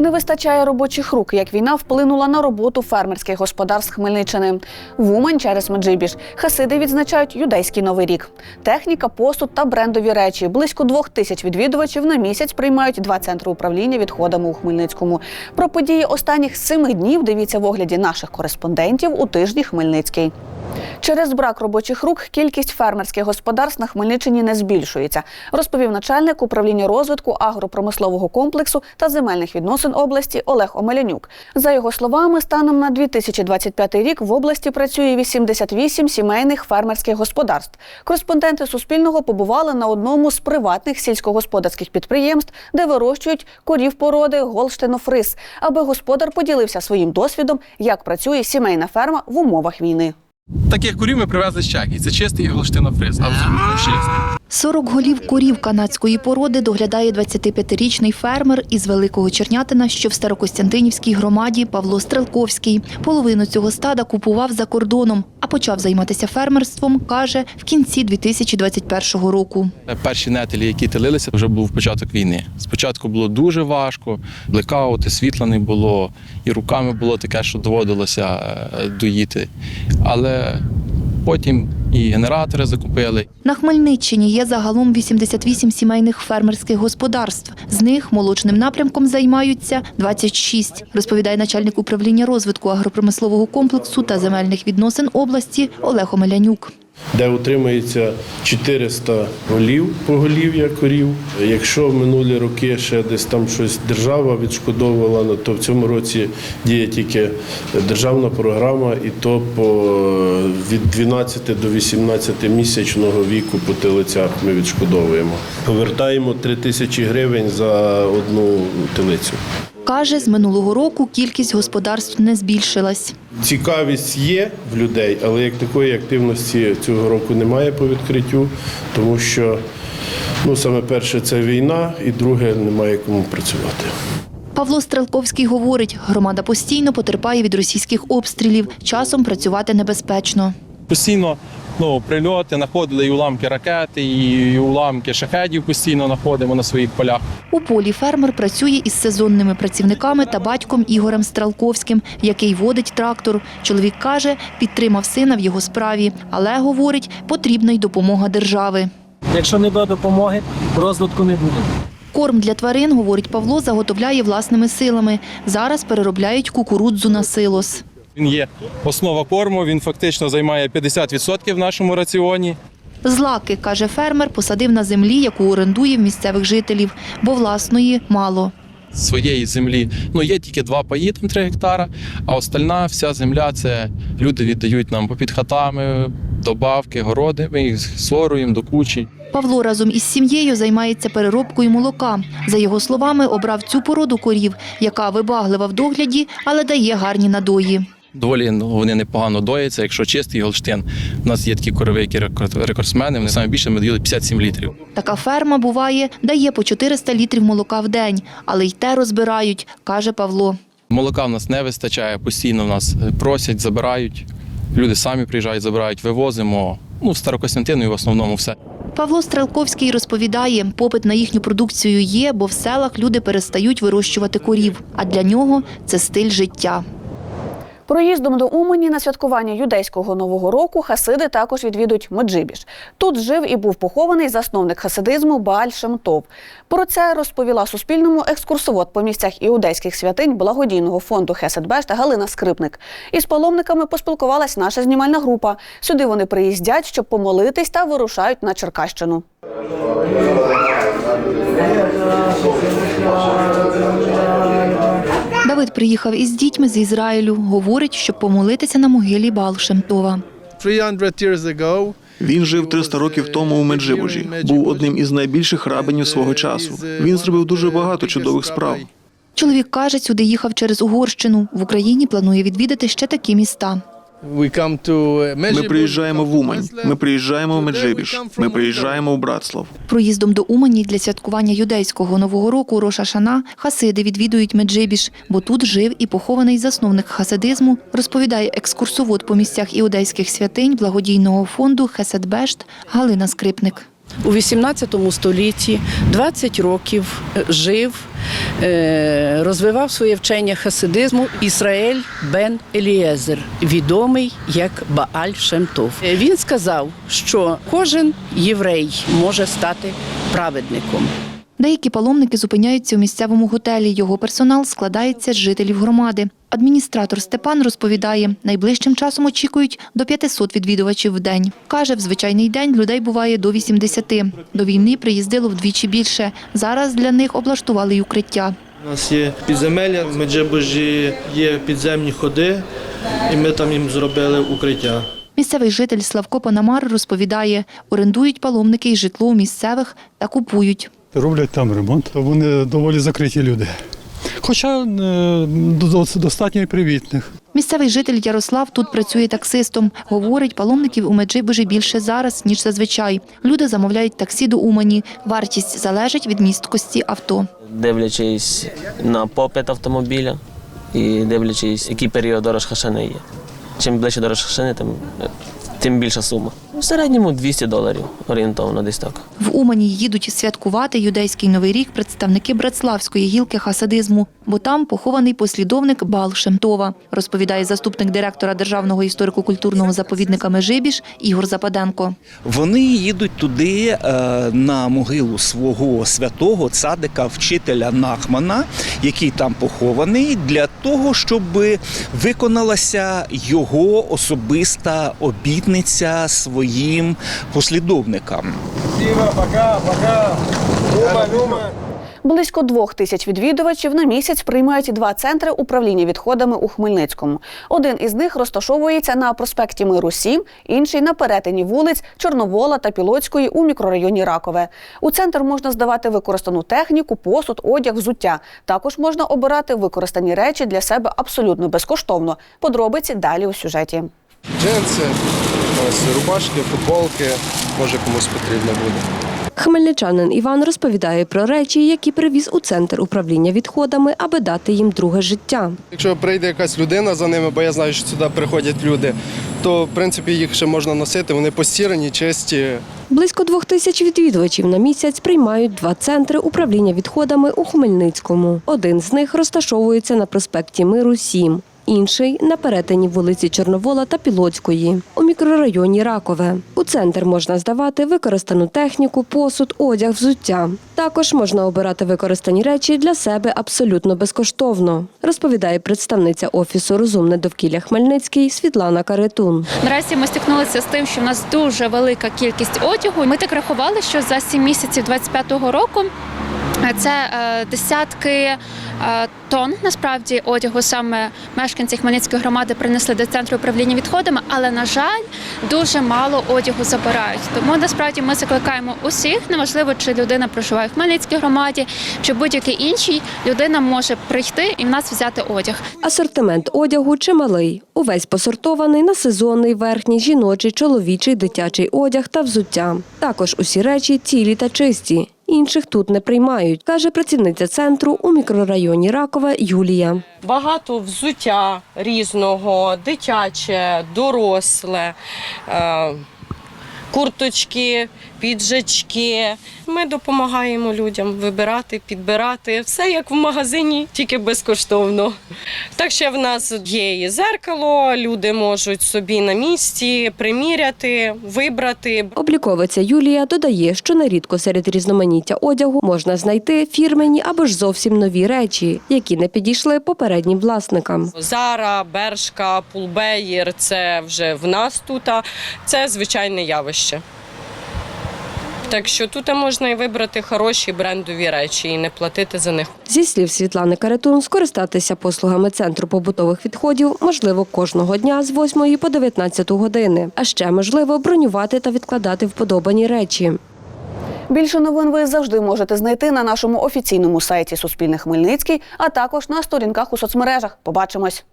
Не вистачає робочих рук, як війна вплинула на роботу фермерських господарств Хмельниччини. В Умань через Меджибіж хасиди відзначають юдейський новий рік. Техніка, посуд та брендові речі. Близько двох тисяч відвідувачів на місяць приймають два центри управління відходами у Хмельницькому. Про події останніх семи днів дивіться в огляді наших кореспондентів у тижні Хмельницький. Через брак робочих рук кількість фермерських господарств на Хмельниччині не збільшується, розповів начальник управління розвитку агропромислового комплексу та земельних відносин області Олег Омелянюк. За його словами, станом на 2025 рік в області працює 88 сімейних фермерських господарств. Кореспонденти Суспільного побували на одному з приватних сільськогосподарських підприємств, де вирощують корів породи Голштинофрис, аби господар поділився своїм досвідом, як працює сімейна ферма в умовах війни. Таких курів ми привезли з Чехії. Це чистий голштинофриз, абсолютно чистий. 40 голів корів канадської породи доглядає 25-річний фермер із Великого Чернятина, що в Старокостянтинівській громаді Павло Стрелковський. Половину цього стада купував за кордоном, а почав займатися фермерством, каже, в кінці 2021 року. Перші нетелі, які телилися, вже був початок війни. Спочатку було дуже важко, блекаути, світла не було, і руками було таке, що доводилося е, доїти. Але потім і генератори закупили, На Хмельниччині є загалом 88 сімейних фермерських господарств. З них молочним напрямком займаються 26, розповідає начальник управління розвитку агропромислового комплексу та земельних відносин області Олег Омелянюк. Де утримується 400 голів поголів'я корів. Якщо в минулі роки ще десь там щось держава відшкодовувала, ну, то в цьому році діє тільки державна програма, і то по від 12 до 18 місячного віку по телицях ми відшкодовуємо. Повертаємо 3 тисячі гривень за одну телицю. Каже, з минулого року кількість господарств не збільшилась. Цікавість є в людей, але як такої активності цього року немає по відкриттю, тому що ну, саме перше це війна, і друге немає кому працювати. Павло Стрелковський говорить, громада постійно потерпає від російських обстрілів, часом працювати небезпечно. постійно ну, прильоти, знаходили і уламки ракети, і уламки шахедів постійно знаходимо на своїх полях. У полі фермер працює із сезонними працівниками та батьком Ігорем Стрелковським, який водить трактор. Чоловік каже, підтримав сина в його справі, але говорить, потрібна й допомога держави. Якщо не буде допомоги, розвитку не буде. Корм для тварин, говорить Павло, заготовляє власними силами. Зараз переробляють кукурудзу на силос. Він є основа корму, він фактично займає 50% в нашому раціоні. Злаки, каже фермер, посадив на землі, яку орендує в місцевих жителів, бо власної мало. Своєї землі ну є тільки два паї, там 3 гектара, а остальна вся земля це люди віддають нам попід хатами, добавки, городи. Ми їх соруємо до кучі. Павло разом із сім'єю займається переробкою молока. За його словами, обрав цю породу корів, яка вибаглива в догляді, але дає гарні надої. Доволі ну, вони непогано доїться. Якщо чистий голштин, у нас є такі корови, які рекордсмени. Вони саме більше ми доїли 57 літрів. Така ферма буває, дає по 400 літрів молока в день, але й те розбирають, каже Павло. Молока в нас не вистачає, постійно в нас просять, забирають. Люди самі приїжджають, забирають, вивозимо. Ну, в Старокостянтину і в основному все. Павло Стрелковський розповідає, попит на їхню продукцію є, бо в селах люди перестають вирощувати корів, а для нього це стиль життя. Проїздом до Умані на святкування юдейського нового року хасиди також відвідують Меджибіж. Тут жив і був похований засновник хасидизму Бааль Шемтов. Про це розповіла Суспільному екскурсовод по місцях іудейських святинь благодійного фонду Хеседбешта Галина Скрипник. Із паломниками поспілкувалась наша знімальна група. Сюди вони приїздять, щоб помолитись та вирушають на Черкащину. Приїхав із дітьми з Ізраїлю. Говорить, щоб помолитися на могилі Балшемтова. 300 years Він жив 300 років тому у Меджибужі. Був одним із найбільших рабинів свого часу. Він зробив дуже багато чудових справ. Чоловік каже, сюди їхав через Угорщину. В Україні планує відвідати ще такі міста. We come uh, Ми приїжджаємо в Умань. Ми приїжджаємо в Меджибіж. Ми приїжджаємо в Братслав. Проїздом до Умані для святкування юдейського нового року Роша Шана хасиди відвідують Меджибіж, бо тут жив і похований засновник хасидизму, розповідає екскурсовод по місцях іудейських святинь благодійного фонду Хеседбешт Галина Скрипник. У 18 столітті 20 років е, жив, е, розвивав своє вчення хасидизму Ісраїль бен Елієзер, відомий як Бааль Шемтов. Е, Він сказав, що кожен єврей може стати праведником. Деякі паломники зупиняються у місцевому готелі. Його персонал складається з жителів громади. Адміністратор Степан розповідає, найближчим часом очікують до 500 відвідувачів в день. Каже, в звичайний день людей буває до 80. До війни приїздило вдвічі більше. Зараз для них облаштували й укриття. У нас є підземелля, в Меджибужі є підземні ходи, і ми там їм зробили укриття. Місцевий житель Славко Панамар розповідає, орендують паломники й житло у місцевих та купують. роблять там ремонт. Вони доволі закриті люди. Хоча е, достатньо і привітних. Місцевий житель Ярослав тут працює таксистом. Говорить, паломників у Меджибужі більше зараз, ніж зазвичай. Люди замовляють таксі до Умані. Вартість залежить від місткості авто. дивлячись на попит автомобіля і дивлячись, який період до Рошхашани є. Чим ближче до Рошхашани, тим, тим більша сума. В середньому 200 доларів орієнтовно десь так. В Умані їдуть святкувати юдейський новий рік представники Братславської гілки хасидизму, бо там похований послідовник Бал Шемтова, розповідає заступник директора Державного історико-культурного заповідника Межибіж Ігор Западенко. Вони їдуть туди е, на могилу свого святого цадика, вчителя Нахмана, який там похований, для того, щоб виконалася його особиста обітниця своїм послідовникам. Близько двох тисяч відвідувачів на місяць приймають два центри управління відходами у Хмельницькому. Один із них розташовується на проспекті Миру 7, інший на перетині вулиць Чорновола та Пілоцької у мікрорайоні Ракове. У центр можна здавати використану техніку, посуд, одяг, взуття. Також можна обирати використані речі для себе абсолютно безкоштовно. Подробиці далі у сюжеті. Джинси, ось рубашки, футболки, може комусь потрібно буде. Хмельничанин Іван розповідає про речі, які привіз у центр управління відходами, аби дати їм друге життя. Якщо прийде якась людина за ними, бо я знаю, що сюди приходять люди, то в принципі їх ще можна носити. Вони постірані, чисті. Близько двох тисяч відвідувачів на місяць приймають два центри управління відходами у Хмельницькому. Один з них розташовується на проспекті Миру 7. Інший на перетині вулиці Чорновола та Пілоцької у мікрорайоні Ракове. У центр можна здавати використану техніку, посуд, одяг, взуття. Також можна обирати використані речі для себе абсолютно безкоштовно, розповідає представниця офісу Розумне довкілля Хмельницький Світлана Каретун. Наразі ми стикнулися з тим, що в нас дуже велика кількість одягу. Ми так рахували, що за 7 місяців 25-го року це е, десятки е, тонн насправді одягу саме мешканці Хмельницької громади принесли до центру управління відходами, але на жаль, дуже мало одягу забирають. Тому насправді ми закликаємо усіх, неважливо, чи людина проживає в Хмельницькій громаді, чи будь-якій іншій, людина може прийти і в нас взяти одяг. Асортимент одягу чималий. Увесь посортований на сезонний, верхній, жіночий, чоловічий, дитячий одяг та взуття. Також усі речі цілі та чисті. Інших тут не приймають, каже працівниця центру у мікрорайоні Ракове Юлія. Багато взуття різного, дитяче, доросле, е, курточки, піджачки. Ми допомагаємо людям вибирати, підбирати все як в магазині, тільки безкоштовно. Так ще в нас є і зеркало, люди можуть собі на місці приміряти, вибрати. Обліковиця Юлія додає, що нерідко серед різноманіття одягу можна знайти фірмені або ж зовсім нові речі, які не підійшли попереднім власникам. Зара, Бершка, Пулбеєр це вже в нас тут. Це звичайне явище. Так що тут можна і вибрати хороші брендові речі і не платити за них. Зі слів Світлани Каретун, скористатися послугами центру побутових відходів можливо кожного дня з 8 по 19 години. А ще можливо бронювати та відкладати вподобані речі. Більше новин ви завжди можете знайти на нашому офіційному сайті Суспільне Хмельницький, а також на сторінках у соцмережах. Побачимось.